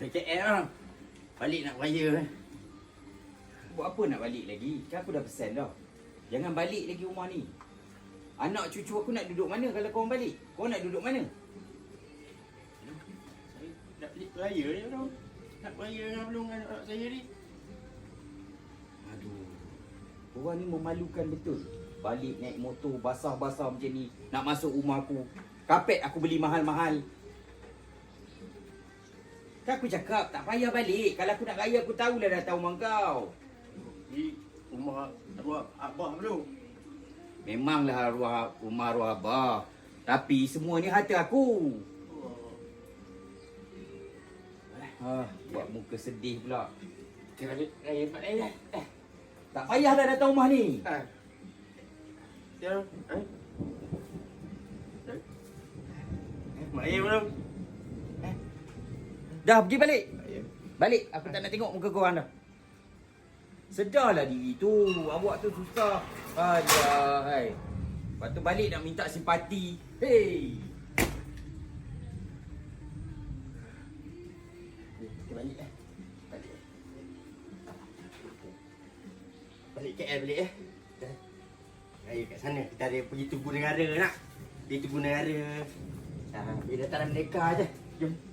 Dekat KL lah. Balik nak raya eh. Buat apa nak balik lagi? Kan aku dah pesan dah. Jangan balik lagi rumah ni. Anak cucu aku nak duduk mana kalau kau balik? Kau nak duduk mana? Saya nak balik raya je tau. Nak raya dengan belum dengan anak saya ni. Aduh. Orang ni memalukan betul. Balik naik motor basah-basah macam ni. Nak masuk rumah aku. Kapet aku beli mahal-mahal. Kan aku cakap tak payah balik. Kalau aku nak raya aku tahulah datang rumah kau. Di rumah arwah abah belum. Memanglah arwah rumah arwah abah. Tapi semua ni harta aku. Oh. Ah, buat muka sedih pula. Kita balik raya Pak Raya. Eh. Tak payahlah datang rumah ni. Ah. Ya. Eh. Eh, Mak Raya belum? Dah pergi balik. Raya. Balik. Aku tak nak tengok muka korang dah. Sedarlah diri tu. Awak tu susah. Alah, hai. Lepas tu balik nak minta simpati. Hey. Kita balik eh. Balik. Balik KL balik eh. Eh. Raya kat sana. Kita ada pergi tugu negara nak. Pergi tugu negara. Ha, bila datang Merdeka je. Jom.